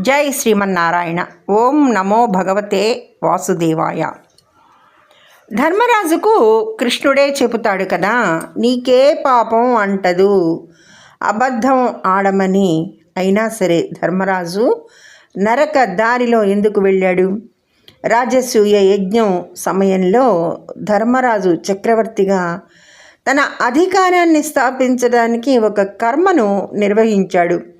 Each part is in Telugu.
జై శ్రీమన్నారాయణ. ఓం నమో భగవతే వాసుదేవాయ. ధర్మరాజుకు కృష్ణుడే చెబుతాడు కదా నీకే పాపం అంటదు అబద్ధం ఆడమని. అయినా సరే ధర్మరాజు నరక దారిలో ఎందుకు వెళ్ళాడు? రాజసూయ యజ్ఞం సమయంలో ధర్మరాజు చక్రవర్తిగా తన అధికారాన్ని స్థాపించడానికి ఒక కర్మను నిర్వహించాడు.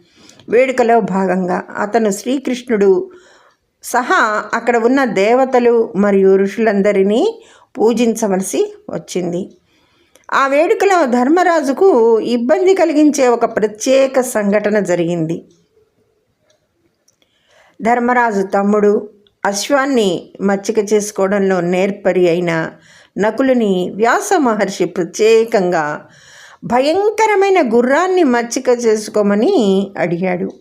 వేడుకలో భాగంగా అతను శ్రీకృష్ణుడు. సహా అక్కడ ఉన్న దేవతలు మరియు ఋషులందరినీ పూజించవలసి వచ్చింది. ఆ వేడుకలో ధర్మరాజుకు ఇబ్బంది కలిగించే ఒక ప్రత్యేక సంఘటన జరిగింది. ధర్మరాజు తమ్ముడు అశ్వాన్ని మచ్చిక చేసుకోవడంలో నేర్పరి అయిన నకులుని వ్యాస మహర్షి ప్రత్యేకంగా భయంకరమైన గుర్రాన్ని మచ్చిక చేసుకోమని అడిగాడు.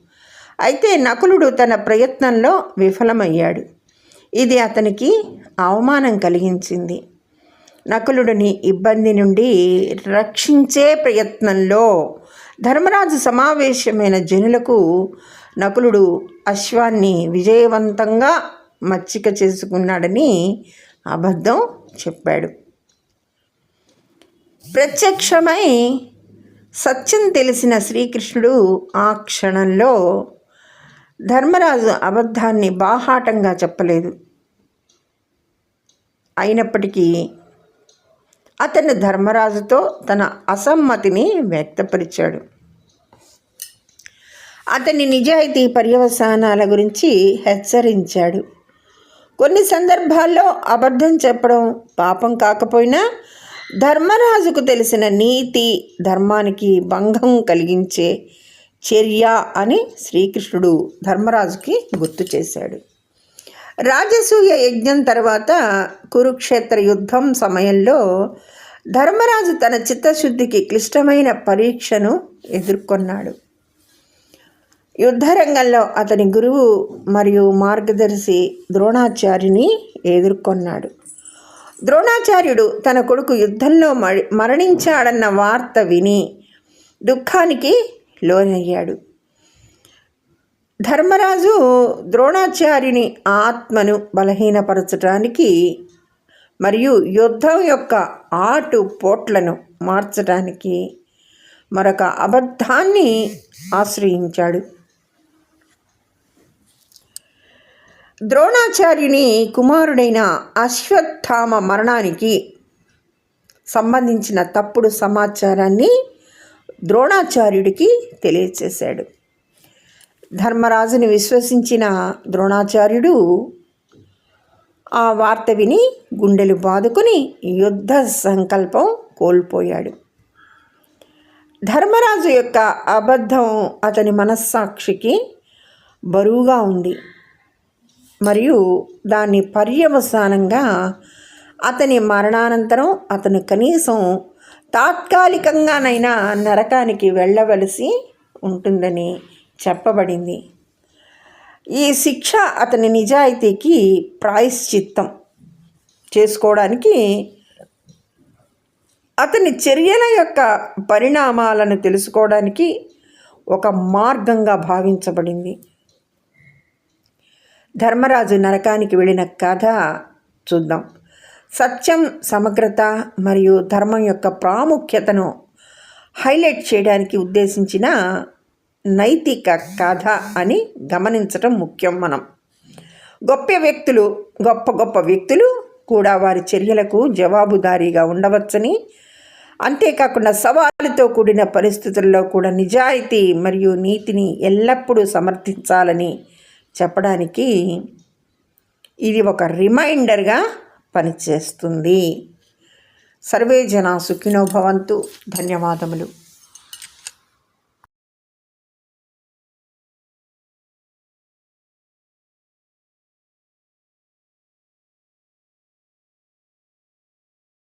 అయితే నకులుడు తన ప్రయత్నంలో విఫలమయ్యాడు. ఇది అతనికి అవమానం కలిగించింది. నకులుడిని ఇబ్బంది నుండి రక్షించే ప్రయత్నంలో ధర్మరాజు సమావేశమైన జనులకు నకులుడు అశ్వాన్ని విజయవంతంగా మచ్చిక చేసుకున్నాడని అబద్ధం చెప్పాడు. ప్రత్యక్షమై సత్యం తెలిసిన శ్రీకృష్ణుడు ఆ క్షణంలో ధర్మరాజు అబద్ధాన్ని బాహాటంగా చెప్పలేదు. అయినప్పటికీ అతను ధర్మరాజుతో తన అసమ్మతిని వ్యక్తపరిచాడు. అతని నిజాయితీ పర్యవసానాల గురించి హెచ్చరించాడు. కొన్ని సందర్భాల్లో అబద్ధం చెప్పడం పాపం కాకపోయినా ధర్మరాజుకు తెలిసిన నీతి ధర్మానికి భంగం కలిగించే చర్య అని శ్రీకృష్ణుడు ధర్మరాజుకి గుర్తు చేశాడు. రాజసూయ యజ్ఞం తర్వాత కురుక్షేత్ర యుద్ధం సమయంలో ధర్మరాజు తన చిత్తశుద్ధికి క్లిష్టమైన పరీక్షను ఎదుర్కొన్నాడు. యుద్ధరంగంలో అతని గురువు మరియు మార్గదర్శి ద్రోణాచార్యుని ఎదుర్కొన్నాడు. ద్రోణాచార్యుడు తన కొడుకు యుద్ధంలో మరణించాడన్న వార్త విని దుఃఖానికి లోనయ్యాడు. ధర్మరాజు ద్రోణాచార్యుని ఆత్మను బలహీనపరచడానికి మరియు యుద్ధం యొక్క ఆటు పోట్లను మార్చడానికి మరొక అబద్ధాన్ని ఆశ్రయించాడు. ద్రోణాచార్యుని కుమారుడైన అశ్వత్థామ మరణానికి సంబంధించిన తప్పుడు సమాచారాన్ని ద్రోణాచార్యుడికి తెలియచేశాడు. ధర్మరాజుని విశ్వసించిన ద్రోణాచార్యుడు ఆ వార్త విని గుండెలు బాదుకుని యుద్ధ సంకల్పం కోల్పోయాడు. ధర్మరాజు యొక్క అబద్ధం అతని మనస్సాక్షికి బరువుగా ఉంది. మరియు దాని పర్యవసానంగా అతని మరణానంతరం అతను కనీసం తాత్కాలికంగానైనా నరకానికి వెళ్ళవలసి ఉంటుందని చెప్పబడింది. ఈ శిక్ష అతని నిజాయితీకి ప్రాయశ్చిత్తం చేసుకోవడానికి అతని చర్యల యొక్క పరిణామాలను తెలుసుకోవడానికి ఒక మార్గంగా భావించబడింది. ధర్మరాజు నరకానికి వెళ్ళిన కథ చూద్దాం. సత్యం సమగ్రత మరియు ధర్మం యొక్క ప్రాముఖ్యతను హైలైట్ చేయడానికి ఉద్దేశించిన నైతిక కథ అని గమనించటం ముఖ్యం మనం. గొప్ప వ్యక్తులు గొప్ప గొప్ప వ్యక్తులు కూడా వారి చర్యలకు జవాబుదారీగా ఉండవచ్చని అంతేకాకుండా సవాలుతో కూడిన పరిస్థితుల్లో కూడా నిజాయితీ మరియు నీతిని ఎల్లప్పుడూ సమర్థించాలని చెప్పడానికి ఇది ఒక రిమైండర్గా పనిచేస్తుంది. సర్వే జన సుఖినో భవంతు. ధన్యవాదములు.